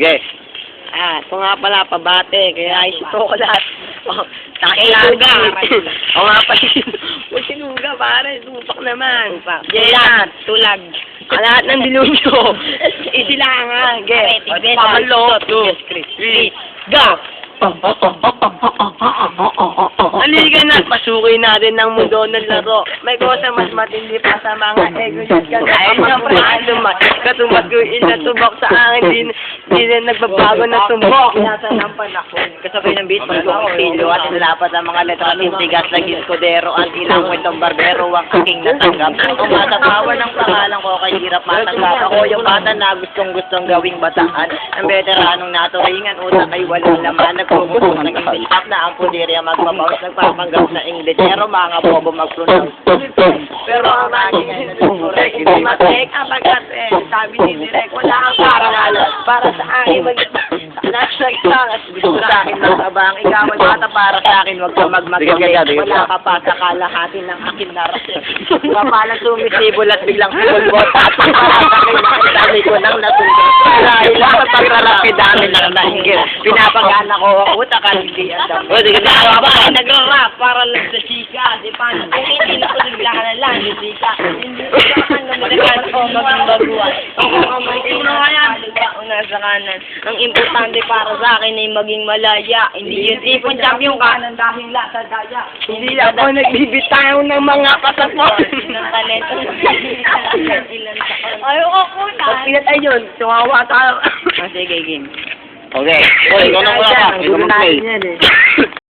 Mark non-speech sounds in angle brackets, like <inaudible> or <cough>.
Sige. Ah, ito nga pala, pabate. Kaya ay si Chocolate. Oh, Sinuga. <laughs> Oo nga pala. Huwag sinuga, pare. Supak naman. Tulag. Tulag. Ang lahat ng dilugyo. <laughs> Easy lang ha. Ge. Pare, tignan. Pamalo. Two. Three. Go! Halika na, pasukin natin ng mundo ng laro. May cosa mas matindi pa sa mga ego. Kaya kapag lumat, katumat ko inatubok sa akin. Di, di na nagbabago na tumbok. Nasa ng panahon. Kasabay ng beat, pagkakasilo at inalapat ang mga letra ng tigas ng Escudero at ilang kwentong barbero ang aking natanggap. Umasa power ng pangalan ko kay hirap matanggap. Ako yung bata na gustong gustong gawing bataan. Ang veteranong naturingan, utak ay walang laman. Nagpuputok ng English pop na ang pudirya magpapawis. Nagpapanggap na Inglesero, mga bobo mag-pronounce. Pero ang naging correct, hindi matek ang pagkat eh, sabi ni Direk, wala kang parangalan para sa akin. Mag- Nasa nagsangas, Gusto sa akin ng abang, ikaw ay bata para sa akin, wag ka sige. Wala ka pa sa kalahati ng akin na rason. <laughs> Kapalan sumisibol at biglang sibol at pagkakasakay <laughs> na kitami ko nang natulog. Dahil lang sa pagrarapi dami ng nahinggil. Pinapagana ko ang utak at hindi ang dami. Sige, sige. Tama ba? Nagra-rap para lang sa chika. Di? Kung hindi na ko bigla ka na lang, chika. Hindi sa kanya malakas o maging baguan. Ako ang maging malaya. Una sa kanan. Ang importante para sa akin ay maging malaya. Hindi yung tipong champion ka. dahil la sa daya. Hindi ako nagbibitaw ng mga pasaport. Ng talento. Ayoko ko na. Pag pinatay yun, tumawa tayo. Sige, game. Okay. Uy, ikaw na muna ka. Ikaw mag-play.